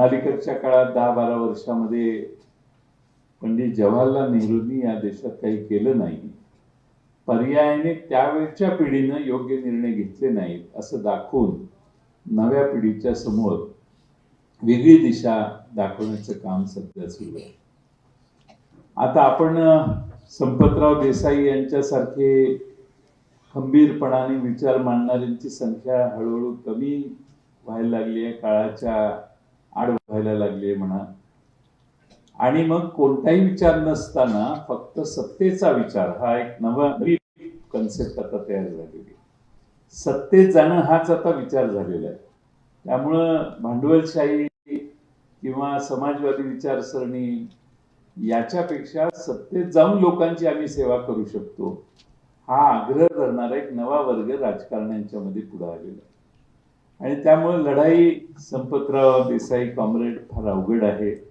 अलीकडच्या काळात दहा बारा वर्षामध्ये पंडित जवाहरलाल नेहरूंनी या देशात काही केलं नाही. पर्यायाने त्यावेळच्या पिढीनं योग्य निर्णय घेतले नाहीत असं दाखवून नव्या पिढीच्या समोर वेगळी दिशा दाखवण्याचं काम सध्या सुरू आहे. आता आपण संपतराव देसाई यांच्यासारखे खंबीरपणाने विचार मांडणाऱ्यांची संख्या हळूहळू कमी व्हायला लागली आहे. काळाच्या आड व्हायला लागली म्हणा. आणि मग कोणताही विचार नसताना फक्त सत्तेचा विचार हा एक नवा नवी कन्सेप्ट आता तयार झालेली सत्तेत जाणं हाच आता विचार झालेला आहे. त्यामुळं भांडवलशाही किंवा समाजवादी विचारसरणी याच्यापेक्षा सत्तेत जाऊन लोकांची आम्ही सेवा करू शकतो हा आग्रह धरणारा एक नवा वर्ग राजकारण्यांच्या मध्ये पुढे आलेला आहे. आणि त्यामुळे लढाई संपतराव देसाई कॉम्रेड फार अवघड आहे.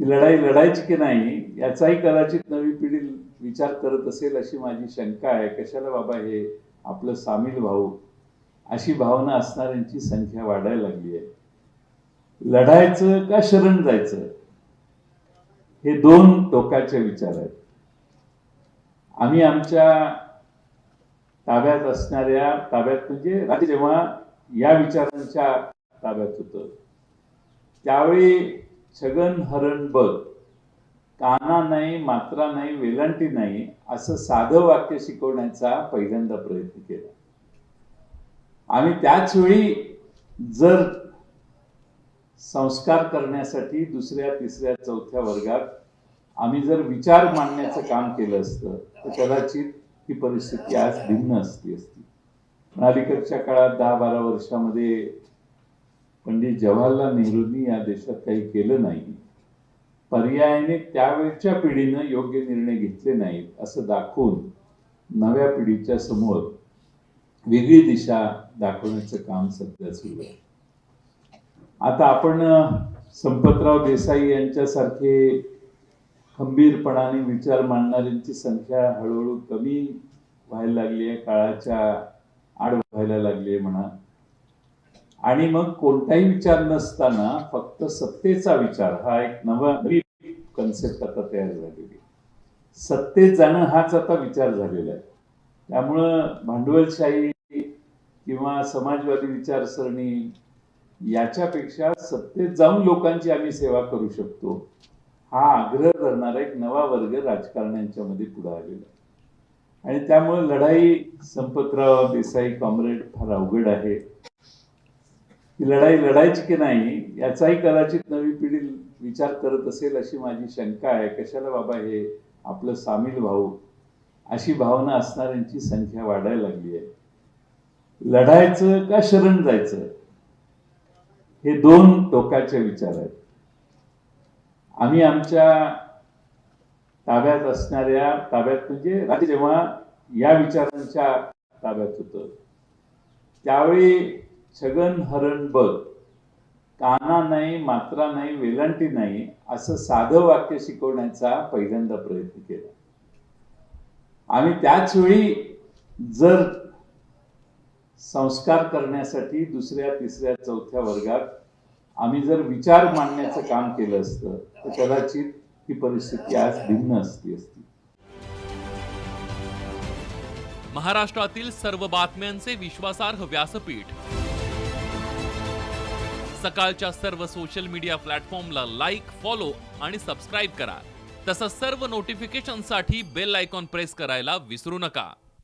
ही लढाई लढायची की नाही याचाही कदाचित नवी पिढी विचार करत असेल अशी माझी शंका आहे. कशाला बाबा हे आपलं सामील भाऊ? अशी भावना असणाऱ्यांची संख्या वाढायला लागली आहे. लढायचं का शरण जायचं? हे दोन टोकाचे विचार आहेत. आम्ही आमच्या ताब्यात असणाऱ्या ताब्यात म्हणजे राज्य जेव्हा या विचारांच्या ताब्यात होतं. त्यावेळी छगन हरण बघ काना नाही मात्रा नाही वेलांटी नाही असं साधं वाक्य शिकवण्याचा पहिल्यांदा प्रयत्न केला. आम्ही त्याच वेळी जर संस्कार करण्यासाठी दुसऱ्या तिसऱ्या चौथ्या वर्गात आम्ही जर विचार मांडण्याचं काम केलं असतं तर कदाचित ही परिस्थिती आज भिन्न असती असती. पण अलीकडच्या काळात दहा बारा वर्षामध्ये पंडित जवाहरलाल नेहरूंनी या देशात काही केलं नाही. पर्यायाने त्यावेळच्या पिढीनं योग्य निर्णय घेतले नाहीत असं दाखवून नव्या पिढीच्या समोर वेगळी दिशा दाखवण्याचं काम सध्या सुरू आहे. आता आपण संपतराव देसाई यांच्यासारखे खंबीरपणाने विचार मांडणाऱ्यांची संख्या हळूहळू कमी व्हायला लागली आहे काळाच्या आड व्हायला लागली आहे म्हणा. आणि मग कोणताही विचार नसताना फक्त सत्तेचा विचार हा एक नवा नवी कन्सेप्ट आता तयार झालेली. सत्तेत जाणं हाच आता विचार झालेला आहे. त्यामुळं भांडवलशाही किंवा समाजवादी विचारसरणी याच्यापेक्षा सत्तेत जाऊन लोकांची आम्ही सेवा करू शकतो. हा आग्रह धरणारा एक नवा वर्ग राजकारण्यांच्या मध्ये पुढे आलेला आणि त्यामुळे लढाई संपतराव देसाई कॉम्रेड फार अवघड आहे. ही लढाई लढायची की नाही याचाही कदाचित नवी पिढी विचार करत असेल अशी माझी शंका आहे. कशाला बाबा हे आपलं सामील भाऊ? अशी भावना असणाऱ्यांची संख्या वाढायला लागली आहे. लढायचं का शरण जायचं? हे दोन टोकाचे विचार आहेत. आम्ही आमच्या ताब्यात असणाऱ्या ताब्यात म्हणजे राज्य जेव्हा या विचारांच्या ताब्यात होतं त्यावेळी छगन हरण बघ काना नाही मात्रा नाही वेलांटी नाही असं साधं वाक्य शिकवण्याचा पहिल्यांदा प्रयत्न केला. आम्ही त्याच वेळी जर संस्कार करण्यासाठी दुसऱ्या तिसऱ्या चौथ्या वर्गात आम्ही जर विचार मांडण्याचं काम केलं असतं तर कदाचित ही परिस्थिती आज भिन्न असती असती. महाराष्ट्रातील सर्व बातम्यांचे विश्वासार्ह व्यासपीठ. सकाळच्या सर्व सोशल मीडिया प्लॅटफॉर्मला लाईक फॉलो आणि सबस्क्राईब करा. तसंच सर्व नोटिफिकेशनसाठी बेल आयकॉन प्रेस करायला विसरू नका.